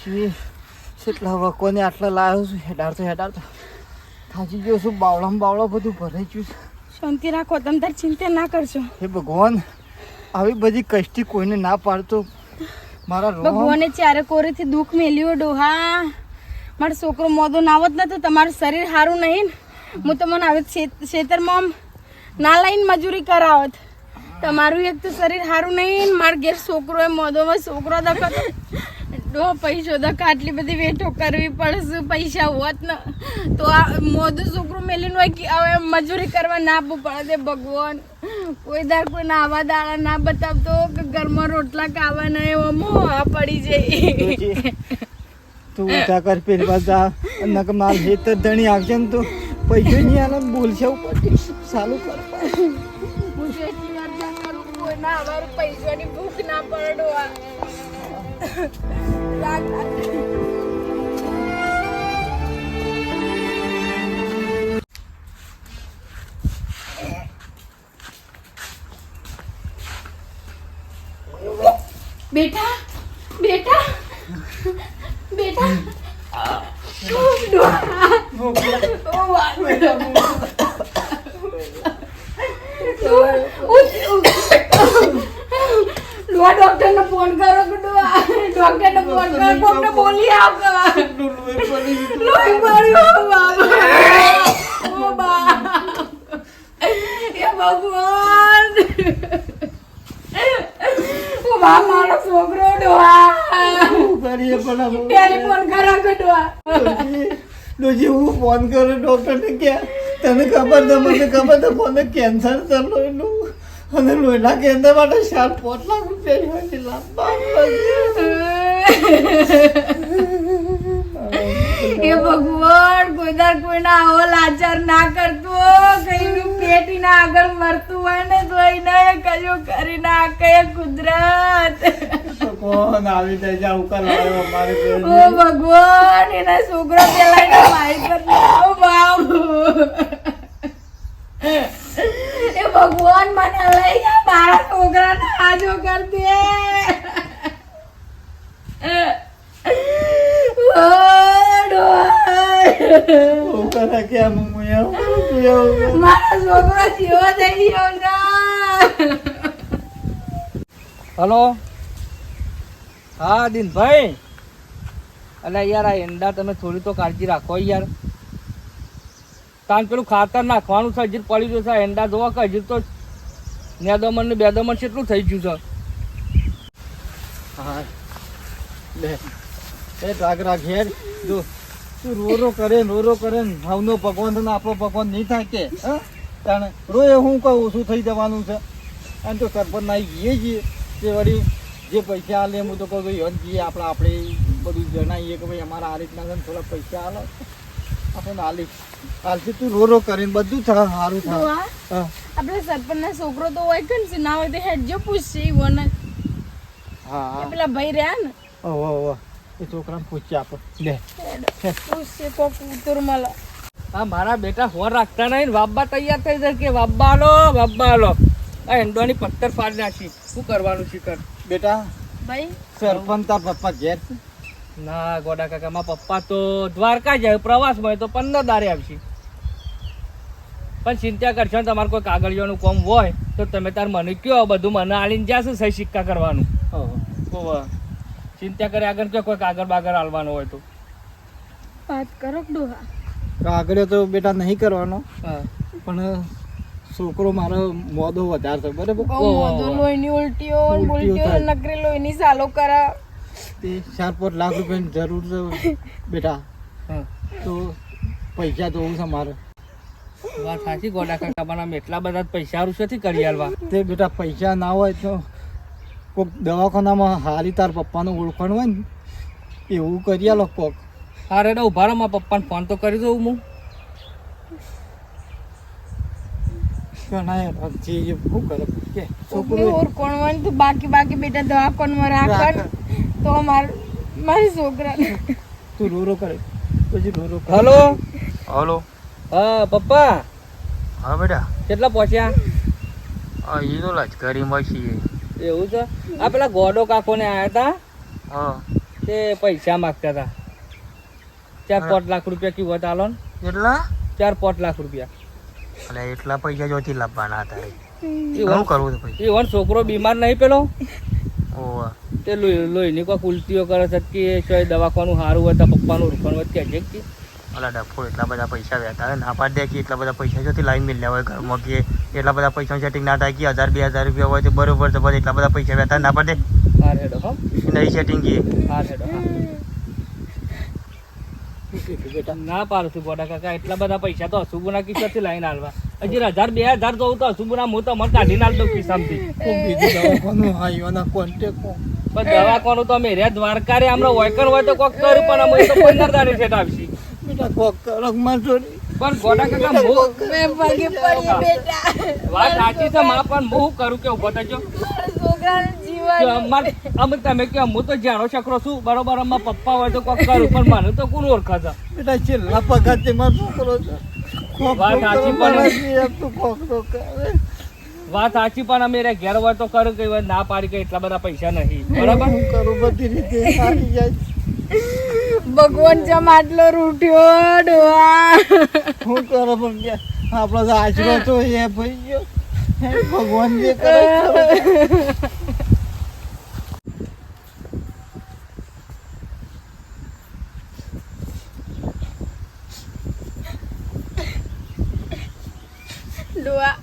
ડોશી કેટલા વકોને આટલા લાવ્યો છું હેડાડતો હેડાડતો. થાકી ગયો છું બાવળામાં બાવળો બધું ભરાઈ ગયું છે. શાંતિ રાખો તમે તાર ચિંતા ના કરશો. હે ભગવાન આવી બધી કષ્ટી કોઈને ના પાડતો. મારા ભગવાને ચારે કોરેથી દુઃખ મેલ્યો ડોહા. મારો છોકરો મોદો નાવત ન તો તમારું શરીર સારું નહીં હું હું તમને હવે ખેતરમાં ના લઈને મજૂરી કરાવત. તમારું એક તો શરીર સારું નહીં મારા ઘેર છોકરો એ મોદોમાં છોકરો દખત. ડો પૈસો તો આટલી બધી વેઠો કરવી પડશે પૈસા હોત ને. તો આ મોદું છોકરું મેલીને હોય કે હવે મજૂરી કરવા ના પડે તે ભગવાન. કોઈ દાર કોઈ આવા દાડા ના બતાવતો કે ઘરમાં રોટલા ખાવા ના એવો મોહ આ પડી જાય. તું ઉઠા કર પેલી બાજુ અને માલ હેતર ધણી આવશે ને તો. પૈસો નહીં આલે ને બોલશે ઉપર ચાલુ કર હું તો વાર ના કરું કોઈ ના અમારું પૈસાની ભૂખ ના પડવા. બેટા બેટા બેટા ઓ વાહ બેટા ડોવા ડોક્ટર ને ફોન કરો કે ડોવા ડોક્ટર ને ફોન કરો કોકને બોલી આવ કે લોહી પડ્યો બાબા. ઓ બા. એ ભગવાન. ઓ બા મારો છોકરો કરીએ પણ ટેલિફોન કરો હું ફોન કર્યો ડોક્ટરને કે તને ખબર તો મને ખબર તો ફોન કેન્સર છે લોહીનું અને લોહીના કેન્દ્ર માટે ચાર પાંચ લાખ રૂપિયા જોઈતી લાંબા એ ભગવાન કોઈ કોઈના આવો લાચાર ના કરતો કઈનું પેટી ના આગળ મરતું હોય ને તો એને કયું કરી નાખે કુદરત. કોણ આવી જાય જાવ કરાયો અમારે. ઓ ભગવાન એના છોકરો પેલા મારી ઓ બાપ. એ ભગવાન મને લઈ જા મારા છોકરાને આજો કર દે હલો? હા દિનભાઈ. અલ્યા યાર આ એંડા તમે થોડી તો કાળજી રાખો યાર. તાન પેલું ખાતર નાખવાનું છે હજી પડી ગયું છે એંડા જોવા કે હજી તો નેદમણ ને બેદમણ કેટલું થઈ ગયું છે. હા, લે, એ ઢાકરા ઘેર જો, તું રો કરે, રો રો કરે ને હવનો ભગવાન આપણો ભગવાન નહીં થાય કે તાણે રોય હું કહું ઓછું થઈ જવાનું છે? અને તો સરપંચ ના જઈએ છીએ, તે વળી જે પૈસા આલે, હું તો કહું હન જઈએ આપણે આપણે બધું જણાવીએ કે ભાઈ, અમારા આ રીતના થોડા પૈસા આલો. આપણને આલી હાલથી તું રો રો કરીને બધું થાય સારું થાય આપણે સરપંચના છોકરો તો હોય કે ને ના હોય તો હેડજો પૂછશે ઈવોને હા એ હા પેલા ભાઈ રહ્યા ને. ઓહો ઓહો એ છોકરાને પૂછીએ આપણે લે. પૂછશે કોક મળે આ મારા બેટા હોર રાખતા નહીં વાબ્બા તૈયાર થઈ જાય કે વાબ્બા લો વાબ્બા લો. આ એન્ડોની પથ્થર ફાડી નાખી. શું કરવાનું છે બેટા ભાઈ? સરપંચ તાર પપ્પા ઘેર છે. ના ગોડા કાકા મારા પપ્પા તો દ્વારકા જાય પ્રવાસમાં હોય તો પંદર દારે આવશે. પણ ચિંતા કરશો ને તમારે કોઈ કાગળિયાનું કોમ હોય તો તમે તાર મને કયો બધું મને આલીને જશે સહી સિક્કા કરવાનું. ચિંતા કરે આગળ કયો કોઈ કાગળ બાગળ આલવાનું હોય તો. વાત કરો કે ડોહા? કાગળિયો તો બેટા નહીં કરવાનો. હા. પણ છોકરો મારો મોદો વધારે છે બરાબર? ઉલટીઓ ઉલટીઓ નકરી લોહીની સાલો કરા. તે ચાર પાંચ લાખ રૂપિયાની જરૂર છે બેટા. હા. તો પૈસા તો છે મારે વાત સાચી ગોડા કાકા પણ આમ એટલા બધા પૈસા રૂસેથી કરી આલવા? તે બેટા પૈસા ના હોય તો કોક દવાખાનામાં હારી તાર પપ્પાનું ઓળખાણ હોય ને એવું કરી આલો કોક. હારે તો ઊભા મારા પપ્પાને ફોન તો કરી દઉં હું. બાકી બાકી બેટા દવાખાનામાં રાખે ને. તો માર મારી છોકરાને. તું રો રો કરે. પછી રો રો હલો? હલો. હા પપ્પા. હા બેટા. કેટલા પહોંચ્યા? હા એ તો લશ્કરીમાં છીએ. એવું છે? આ પેલા ગોડો કાકોને આવ્યા હતા હા. તે પૈસા માંગતા હતા ચાર. પાંચ લાખ રૂપિયા કીધું હતા હાલો ને. એટલા ચાર પાંચ લાખ રૂપિયા. એટલે એટલા પૈસા જોથી લાવવાના હતા શું કરવું છે પછી એ વન છોકરો બીમાર નહીં પેલો? તે લોહી લોહીની કોઈ ઉલટીઓ કરે છે કે દવાખાનું સારું હોય તો પપ્પાનું રૂપણ હોય કે છે કે. અલા ડફો એટલા બધા પૈસા વહેતા હોય ના પાડી દે કે એટલા બધા પૈસા જોતી લાઈન મિલ્યા હોય ઘરમાં કે એટલા બધા પૈસા સેટિંગ ના થાય કે હજાર બે હજાર રૂપિયા હોય તો બરોબર તો એટલા બધા પૈસા વહેતા ના પાડે હા હેડો હો. નહીં સેટિંગ કે. હા હેડો હા. ના પાડું છું ગોડા કાકા એટલા બધા પૈસા તો અશુભના કિસ્સાથી લાઈન હાલવા. હજી હજાર બે હજાર જોઉં તો અશુભના હું તો મને કાઢી નાલ દઉં કોન્ટેક્ટ પણ દવાખાનું તો અમે રહ્યા દ્વારકા રે હમણાં વોયકર હોય તો કોક કર્યું પણ અમે તો પંદર નરદાની છે આવશે. બેટા કોક કરકમાં ચોરી પણ ગોડા કાકા મો મે પગે પડી બેટા. વાત સાચી છે માં પણ હું કરું કે ઊભો થજો છોકરાનું જીવન. અમાર- અમે તમે કે હું તો જાણો છોકરો છું બરોબર અમારા પપ્પા હોય તો કોક કરું પણ મને તો કોણ ઓળખા છે? બેટા છેલ્લા પગારથી મારો છોકરો છે? વાત સાચી પણ- મારાથી એમ તો કોક તો કરે. વાત સાચી પણ અમે રે ઘેર વાર તો કરું કે ના પાડી કે એટલા બધા પૈસા નહીં. બરાબર? હું કરું બધી રીતે હારી જાય. ભગવાન જમ આટલો રૂઠ્યો ડોવા હું કરો પણ આપણો તો આશરો તો એ ભાઈ ગયો. હે ભગવાન જે કરે કરે. ડોહા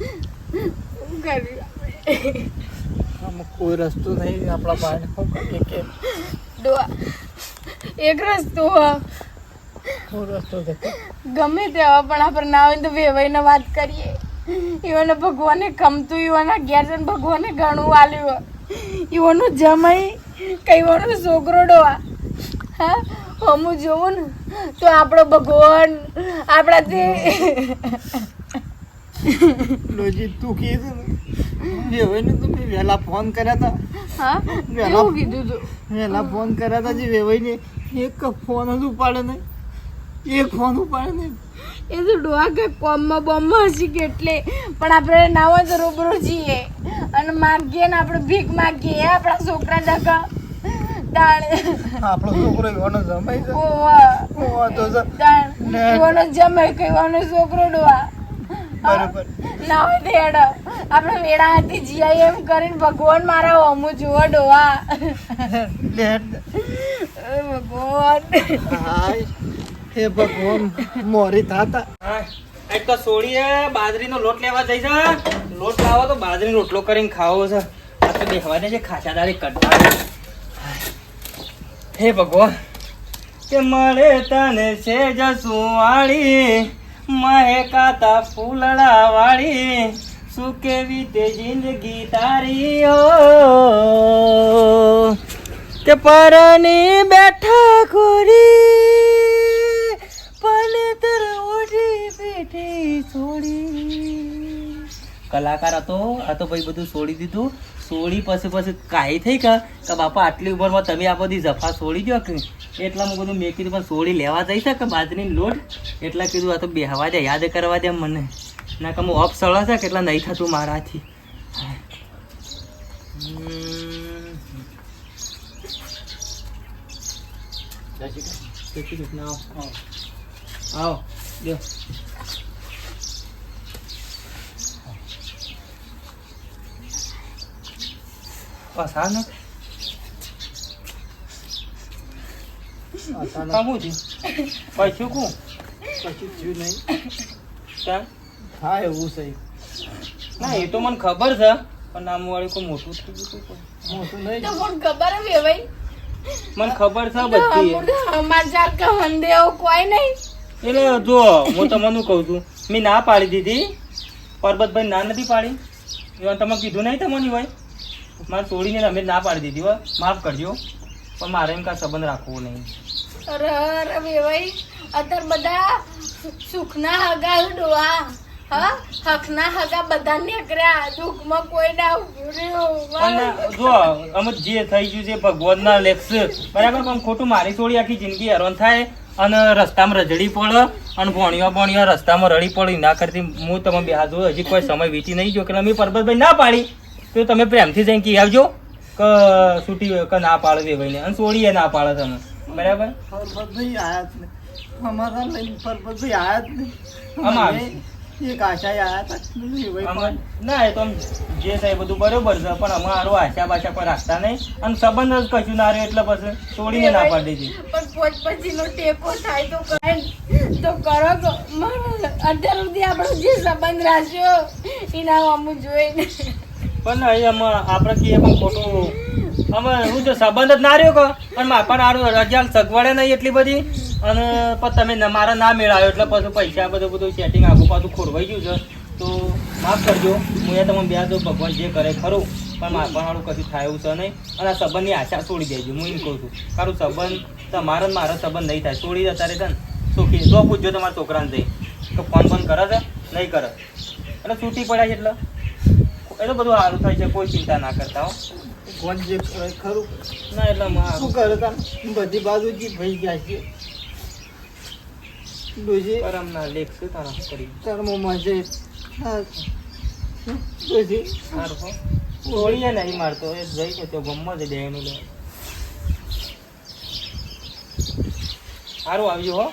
શું કર્યું આમાં કોઈ રસ્તો નહીં આપણા પાસે શું કરીએ કે? એક રસ્તો શું રસ્તો છે ગમે તેવા પણ આપણે ના હોય તો વેવાઈને વાત કરીએ. ઈવોને ભગવાને ગમતું ઈવોના ગેરજન ભગવાને ઘણું આલ્યું ઈવોનો જમાઈ કઈવાનો છોકરો ડોવા હા હમું જોઉં ને તો આપણો ભગવાન આપણાથી લોજી તું કીધું વેવાઈને તો વહેલા ફોન કર્યા હતા હા? વહેલા કીધું તું? વહેલા ફોન કર્યા હતા જે વેવાઈને એક ફોન જ ઉપાડે નહીં. એક ફોન ઉપાડે નહીં. એ તો ડોહા કે કોમમાં બોમમાં હસી કે એટલે. પણ આપણે ના હોય તો રૂબરૂ છીએ અને માગીએ ને આપણે ભીખ માગીએ. આપણા છોકરા તાણે આપણો છોકરો એવાનો જમાઈ છે ઓવા. ઓવા તો છે. ને. એવાનો જમાઈ કહેવાનો છોકરો ડોહા. બરોબર. ના હોય આપણે હાથી જીઆઈ એમ કરીને ભગવાન મારા હોમું જુઓ ડોવા ભગવાન. હાય. હે ભગવાન મોરી થાતા. એક તો સોડીએ બાજરીનો લોટ લેવા જઈ છે લોટ લાવો તો બાજરીનો રોટલો કરીને ખાવો છે. આ તો બેહવા દે છે ખાચાદારી કરતા. હે ભગવાન કે મળે તને છે જસુવાળી મહેકાતા ફૂલડા વાળી શું કેવી તે જિંદગી તારી, ઓ. તે પરણી બેઠા ખોરી પનેતર ઓઢી બેઠી છોડી. કલાકાર હતો આ તો ભાઈ બધું છોડી દીધું. છોડી પછી પછી કાંઈ થઈ કે? કે બાપા આટલી ઉંમરમાં તમે આ બધી જફા છોડી દો કે? એટલા હું બધું મેં કીધું પણ છોડી લેવા જઈ કે બાજરીની લોટ? એટલા કીધું આ તો બેહવા દે યાદ કરવા દે મને. ના કે હું ઓફ સળા છે કે એટલા નહીં થતું મારાથી. આવો, આવો. આવો. લ્યો. બસ હા ને અચાનક કામું થયું પૈસું કું કશું થયું નહીં ચાલ હા એવું છે ના એ તો મને ખબર છે પણ નામ વાળી કોઈ મોટું થઈ ગયું. મોટું નહીં તો મને ખબર હે ભાઈ મને ખબર છે બધી સમાચાર કહન દેવો કોઈ નહીં એટલે જો હું તમને કહું છું મેં ના પાડી દીધી પરબતભાઈ ના નથી પાડી એવા તમે કીધું નહીં તમને ભાઈ મારે છોડીને અમે ના પાડી દીધી હો. માફ કરજો. પણ મારે એમ કાંઈ સંબંધ રાખવો નહીં. અરે અરે ભાઈ અત્યારે બધા સુખના હગા ડોવા હા? હકના હગા બધા નીકળ્યા. દુઃખમાં કોઈ ના ઉભું જો અમે જે થઈ ગયું છે ભગવાનના લેખ બરાબર પણ ખોટું મારી છોડી આખી જિંદગી હેરાન થાય અને રસ્તામાં રજડી પડે અને ભણ્યો ભણ્યો રસ્તામાં રડી પડી ના કરતી હું તમે બે હાથ હજી કોઈ સમય વીતી નહીં જો કે અમે પરબતભાઈ ના પાડી. તો તમે પ્રેમથી જઈને કહી આવજો કે છૂટી કે ના પાડે દેવાઈને અને છોડીએ ના પાડે તમે. બરાબર? પરબતભાઈ આયા જ નહીં. અમારા લઈને પરબતભાઈ આયા જ નહીં. અમારે એક આશા આયા ના એ તો આમ જે થાય બધું બરોબર છે પણ અમારો આશા બાશા પણ રાખતા નહીં. અને સંબંધ જ કશું ના રહ્યો એટલે પછી છોડીને ના પાડી દીધી. પણ પોત પછીનો ટેકો થાય તો કરે તો કરો તો અત્યાર સુધી આપણો જે સંબંધ રાખ્યો એના અમુક જોઈને પણ અહીંયા આમાં આપણે કહીએ પણ ખોટું અમે હું જો સંબંધ જ ના રહ્યો કહો, પણ મારે પણ આરું રજા સગવડે નહીં એટલી બધી. અને પછી તમે મારા ના મેળાયો એટલે પછી પૈસા બધું બધું સેટિંગ આખું પાછું ખોરવાઈ ગયું છે. તો માફ કરજો, હું એ તમે બે ભગવાન જે કરે ખરું, પણ મારા પણ આડું કશું થાય એવું છે નહીં. અને આ સંબંધની આશા છોડી દેજો, હું એમ કહું છું. કારું સંબંધ, તમારો મારો સંબંધ નહીં થાય. છોડી દે તારે છે ને સુખી જો પૂછજો તમારા છોકરાને જઈ તો ફોન ફોન કરે છે? નહીં કરે. એટલે છૂટી પડ્યા એટલે? એ તો બધું સારું થાય છે કોઈ ચિંતા ના કરતા હો. ભગવાન જે ખરું. ના એટલે શું કરે તાન બધી બાજુથી ભાઈ જાય છે. ડોશી પરમના લેખ છે તારા કરી? કર્મોમાં છે. હા. ડોશી સારું હો. ઓળીએ નહીં મારતો એ જઈ છે તો ગમમાં જ દેવાનું લે. સારું આવ્યું હો.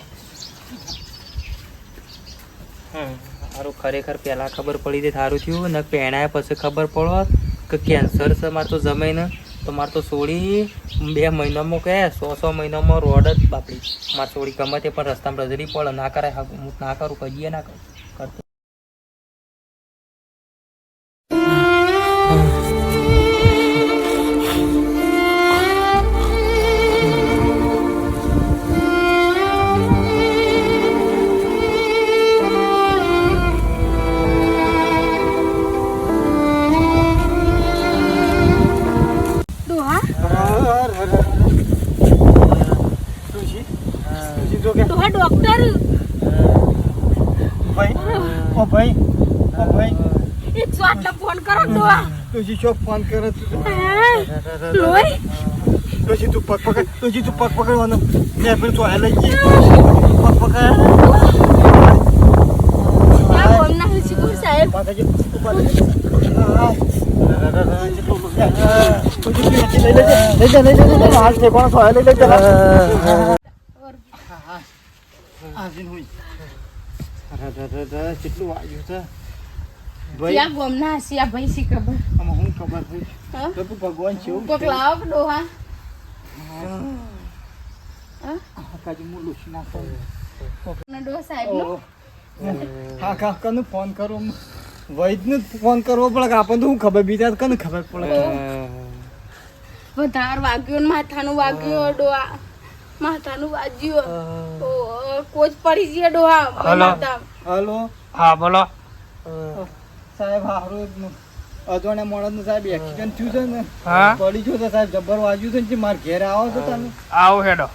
હમ. સારું ખરેખર પહેલાં ખબર પડી હતી સારું થયું, ને પહેણાય પછી ખબર પડો કે કેન્સર છે, મારે તો જમાઈને તો મારે તો સોડી બે મહિનામાં કહે સો સો મહિનામાં રોડ જ બાપડી. મારે સોળી ગમે તે પણ રસ્તામાં રજડી પડે. ના કરાય, હું ના કરું, કહીએ ના કરું. ફોન કરો તો તુજી શો ફોન કરે છે તુજી તું પગ પકડ તુજી તું પગ પકડવાનો મેં પણ તો લઈ ગઈ પગ પકડ કેટલું વાગ્યું છે ભાઈ? ત્યાં ગોમના આ ભાઈ સી ખબર? આમાં હું ખબર હા? પ્રભુ ભગવાન છે કોક લાવો ડોહા? કાજુ હું નાખું. ના ડોહા સાહેબનો? હા કા કને ફોન કરો વૈદને જ ફોન કરવો પડે કે આપણને તો શું ખબર? બીજા તો કને ખબર પડે? વધાર વાગ્યો ને માથાનું વાગ્યું ડોહા. માથાનું વાગ્યું. કોચ પડી ગયો ડોહા. હલો. હલો. હા બોલો. સાહેબ હારું અજવાણા મોણસ સાહેબ એક્સિડન્ટ થયું છે ને. પડી ગયો તો સાહેબ જબ્બર વાજ્યું છે ને મારા ઘેર આવો છો તમે. આવો હેડો.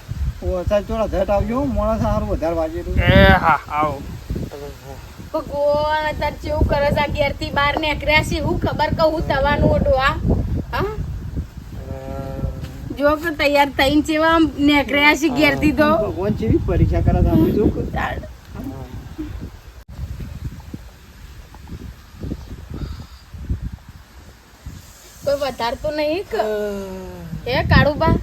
ઓ સાહેબ થોડા ઝટ આવજો મોણસ સારું વધારે વાગેલું એ હા આવો. ભગવાન અત્યારે કેવું કરે છે આ ઘેરથી બહાર નીકળ્યા છે હું ખબર કહું થવાનું આ હા? જો કે તૈયાર થઈને જેવા આમ નીકળ્યા છે ઘેરથી તો. ભગવાન જેવી પરીક્ષા કરે છે આપણે જો કે- તાળ. કોઈ વધારતું નહીં કે હે. કાળુબા?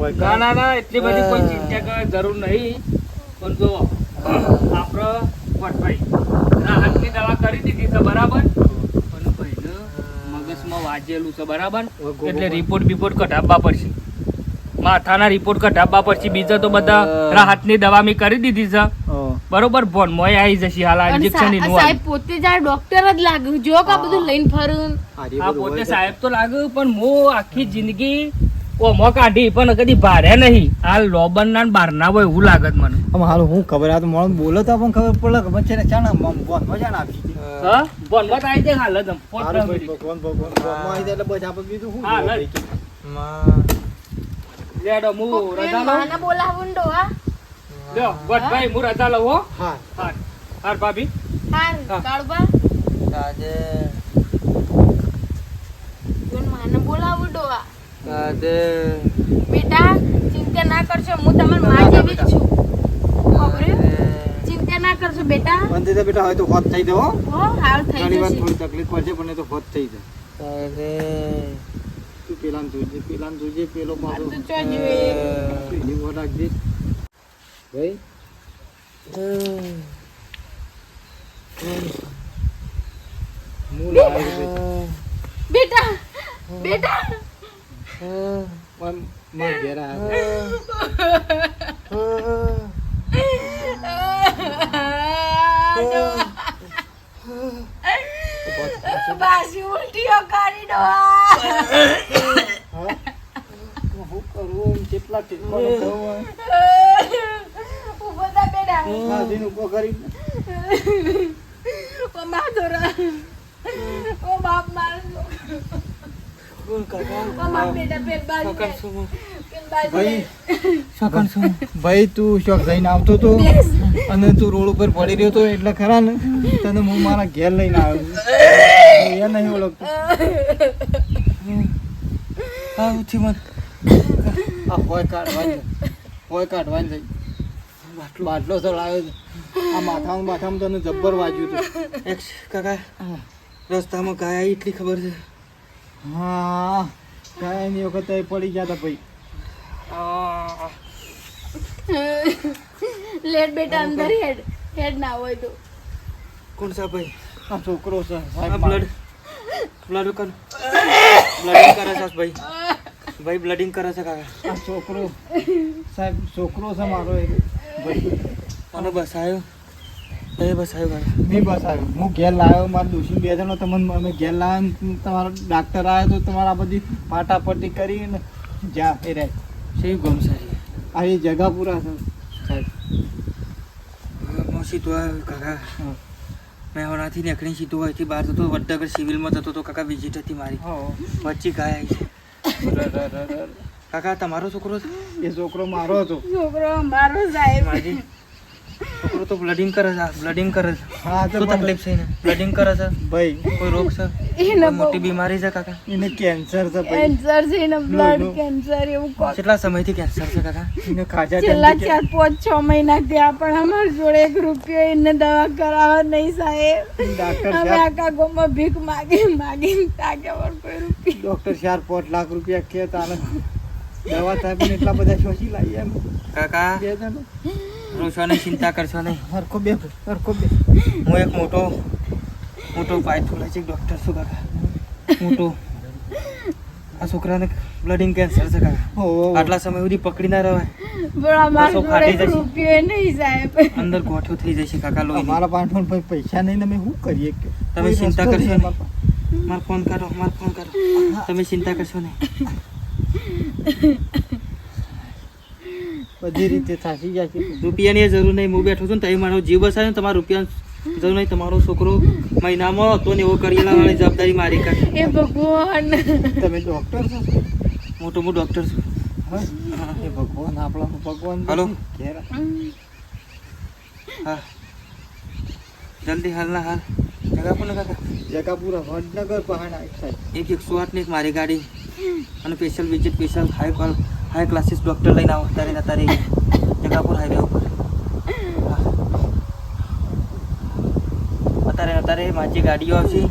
ઓય ના ના ના એટલી બધી કોઈ ચિંતા કરવા જરૂર નહીં. પણ જો આપણે વટભાઈ રાહતની દવા કરી દીધી છે બરાબર? પણ ભાઈને મગજમાં વાજેલું છે બરાબર? એટલે રિપોર્ટ બિપોર્ટ કઢાવવા પડશે. માથાના રિપોર્ટ કઢાવવા પડશે. બીજા તો બધા રાહતની દવા મેં કરી દીધી છે. બરોબર ફોન મોય આવી જશે હાલ ઇન્જેક્શન એનું સાહેબ પોતે જ ડોક્ટર જ લાગ્યું જો કા બધું લઈને ફરું. આ પોતે સાહેબ તો લાગ્યું પણ મો આખી જિંદગી ઓમો કાઢી પણ કદી ભારે નહીં. હાલ લોબન ના બાર ના હોય એવું લાગત મને. આમ હાલ હું ખબર આ તો મોણ બોલો તો પણ ખબર પડે કે વચ્ચે ને ચાના મમ ફોન મજા ના આપી. હા બોનમાં તો આવી જાય હાલ જ ફોન મિનિટ. ભગવાન ભગવાન ભગવાન આવી જાય એટલે બસ આપણે બીજું શું હા? લેડો હું રજા ના બોલાવું ડો ડોહા. લ્યો ગોઠભાઈ હું રજા લઉં હો હા હાર હાર ભાભી હાર હા. કાળુબા જોન માને બોલાવું ડોહા બેટા ચિંતા ના કરશો હું તમારી માં જેવી જ છું ચિંતા ના કરશો બેટા બંધ બેટા હવે તો હોત થઈ જાઓ હો હાલ થઈ ઘણી વાર થોડી તકલીફ પડશે પણ એ તો હોત થઈ જાય તું પેલા જોજે જોજે મારો તો જોઈએ પેલી રાખજે ભાઈ. બેટા બેટા મારા ઘેર બાસી ઉલટીઓ કરી ડોહા હા? કરું? કેટલા ઊભો થા બેટા કરી ઓ માધોરા ઓ બાપ મારો. ઓ બાપ બેટા પેલ બાજુ લે. પેલ ભાઈ તું શોખ જઈને આવતો તો અને તું રોડ ઉપર પડી રહ્યો તો એટલે ખરા ને? તને હું મારા ઘેર લઈને આવ્યો. હું એ નહીં ઓળખતો. આ હોય કાઢવાની છે. હોય કાઢવા છે. બાટલો. ચડાવ્યો છે. આ માથામાં માથામાં તને જબ્બર વાજ્યું હતું. કાકા રસ્તામાં ગાય એટલી ખબર છે. હા કાંઈ એની વખત એ પડી ગયા હતા ભાઈ. લેટ બેટા અંદર હેડ. હેડ ના હોય તો. કોણ સા ભાઈ? આ છોકરો છે. સાહેબ બ્લડ બ્લડ કર બ્લડિંગ કરે છે ભાઈ. ભાઈ બ્લડિંગ કરે છે કાકા. આ છોકરો સાહેબ છોકરો છે મારો એ મને બસાયો એ બસાયો ભાઈ? નહીં બસ આવ્યો. હું ઘેર લાવ્યો મારા દોશી બે જણો તમને અમે ઘેર લાવ્યો તમારો ડાક્ટર આવ્યો તો તમારા બધી પાટાપટ્ટી કરીને જા એ રહે. શેવી ગમ સારી આ? એ જગા પૂરા છે સાહેબ. હું તો આવ્યો કાકા. મેં હમણાંથી નીકળી સીધો અહીંથી બહાર જતો વડનગર સિવિલમાં જતો તો કાકા વિઝિટ હતી મારી. વચ્ચે ગાય આવી છે. કાકા તમારો છોકરો છે? એ છોકરો મારો હતો. છોકરો મારો સાહેબ. છોકરો તો બ્લડિંગ કરે છે બ્લડિંગ કરે છે. હા તો તકલીફ છે ને બ્લડિંગ કરે છે? ભાઈ. કોઈ રોગ છે? એને મોટી બીમારી છે કાકા? એને કેન્સર છે ભાઈ. કેન્સર છે એને બ્લડ કેન્સર એવું કેટલા સમયથી કેન્સર છે કાકા? એને ખાજા છેલ્લા ચાર પાંચ છ મહિના થયા પણ અમારી જોડે એક રૂપિયો એને દવા કરાવવા નહીં સાહેબ. ડોક્ટર અમે સાહેબ આખા ગામમાં ભીખ માગી માગીને તાકે પણ કોઈ રૂપિયો. ડોક્ટર ચાર પાંચ લાખ રૂપિયા કે તાને દવા થાય પણ એટલા બધા શોષી લાવી એમ. કાકા બે જણ. રોશો નહીં ચિંતા કરશો નહીં. હરખો બે હરખો બે. હું એક મોટો મોટો પાયથોલોજીક ડૉક્ટર છું કાકા. મોટો. આ છોકરાને બ્લડિંગ કેન્સર છે કાકા. આટલા સમય સુધી પકડી ના રહેવાય. પણ અમારી ફાટી જશે. નહીં સાહેબ. અંદર ગોઠો થઈ જશે કાકા લો મારા પાસે પર પૈસા નહીં અમે શું કરીએ કે? તમે ચિંતા કરશો નહીં. મારો ફોન કરો મારો ફોન કરો. તમે ચિંતા કરશો નહીં. બધી રીતે થાકી જશે છે. રૂપિયાની જરૂર નહીં. હું બેઠો છું ને તમે મારો જીવ બસાવ્યો ને તમારા રૂપિયા જરૂર નહીં. તમારો છોકરો મહિનામાં હતો ને એવો કરેલા વાળી જવાબદારી મારી કાઢી. એ ભગવાન. તમે ડોક્ટર છો? મોટો હું ડૉક્ટર છું. હા? એ ભગવાન આપણા ભગવાન હાલો. હા. જલ્દી હાલ ના હાલ. જગાપુર પણ કાકા જગાપુરા વડનગર પહાડ આવી એક એકસો આઠની એક મારી ગાડી. અને special visit special high call high classes doctor લઈને આવો તારે ને તારે જગાપુર હાઈવે ઉપર. અત્યારે અત્યારે માજી ગાડીઓ આવશે.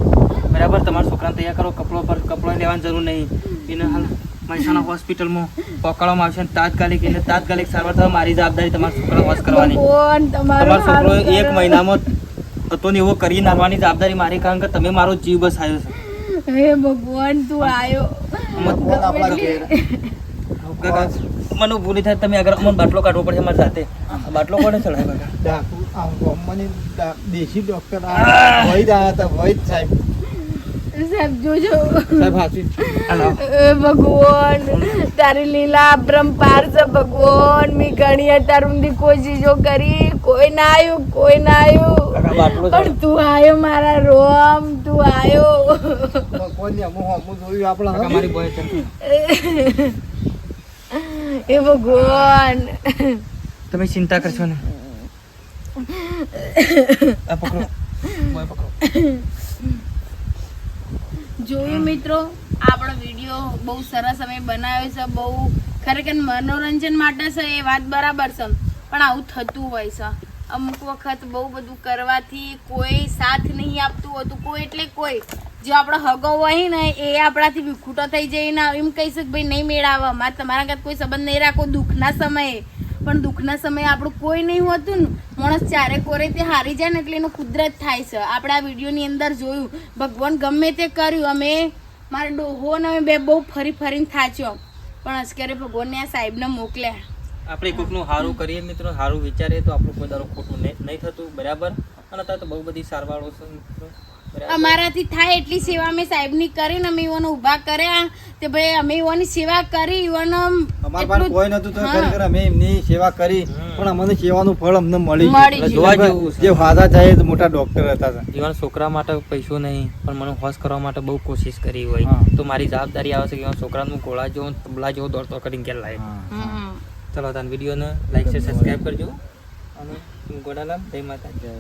બરાબર તમારા છોકરાને તૈયાર કરો કપડો પર કપડો લેવાની જરૂર નહીં. એને હાલ મહેસાણા હોસ્પિટલમાં પકડવામાં આવશે અને તાત્કાલિક એને તાત્કાલિક સારવાર થવા મારી જવાબદારી તમારા છોકરા વોશ કરવાની. તમારો છોકરો એક મહિનામાં હતો ને એવો કરી નાખવાની જવાબદારી મારી કારણ કે તમે મારો જીવ બસ આવ્યો છે. હે ભગવાન તું આયો. મને ભૂલી થાય તમે આગળ અમને બાટલો કાઢવો પડશે અમારી સાથે. બાટલો કોને ચડાવ્યો? દેશી ડોક્ટર આ વૈદ આવ્યા હતા વૈદ સાહેબ. સાહેબ જોજો. સાહેબ હાસી ભગવાન તારી લીલા અપરંપાર છે ભગવાન. મેં ઘણી અત્યાર સુધી ચીજો કરી કોઈ ના આવ્યું કોઈ ના આવ્યું પણ તું આયો મારા રોમ તું છે. એ ભગવાન. તમે ચિંતા કરશો ને. પકડો. પકડો. જોયું મિત્રો? આપણો વીડિયો બહુ સરસ અમે બનાવ્યો છે બહુ ખરેખર મનોરંજન માટે છે એ વાત બરાબર છે. પણ આવું થતું હોય છે. અમુક વખત બહુ બધું કરવાથી કોઈ સાથ નહીં આપતું હોતું કોઈ એટલે કોઈ. જે આપણો હગો હોય ને એ આપણાથી વિખૂટો થઈ જાય ને એમ કહી શકે ભાઈ નહીં મેળાવે મારે તમારા કાંઈ કોઈ સંબંધ નહીં રાખો દુઃખના સમયે. પણ દુઃખના સમયે આપણું કોઈ નહીં હોતું ને. માણસ ચારે કોરે તે હારી જાય ને એટલે એનું કુદરત થાય છે. આપણે આ વિડીયોની અંદર જોયું, ભગવાન ગમે તે કર્યું, અમે મારા ડોહો ને અમે બે બહુ ફરી ફરીને થાચ્યો. પણ અત્યારે ભગવાનને આ સાહેબને મોકલ્યા. આપણે કોઈકનું સારું કરીએ મિત્રો સારું વિચારીએ તો આપણું કોઈ દાડો ખોટું નહીં થતું, બરાબર? અને અત્યારે તો બહુ બધી સારવારો છે અમારાથી થાય એટલી સેવા અમે સાહેબની કરીને અમે ઈવોને ઊભા કર્યા તે ભાઈ અમે ઈવોની સેવા કરી ઈવોને અમારા પાસે કોઈ નતું તો ખરેખર અમે એમની સેવા કરી પણ અમને સેવાનું ફળ અમને મળી જોવા જેવું જે વાદા થાય તો મોટા ડોક્ટર હતા જીવન છોકરા માટે પૈસો નહીં પણ મને હોશ કરવા માટે બહુ કોશિશ કરી હોય. તો મારી જવાબદારી આવે છે કે છોકરાનું ગોળા જેવો તબલા જેવો દોડતો કરીને ઘેર લાવે. ચલો તાન વિડીયોને લાઈક છે સબસ્ક્રાઈબ કરજો. અને ગોડાલાલ જય માતા જય.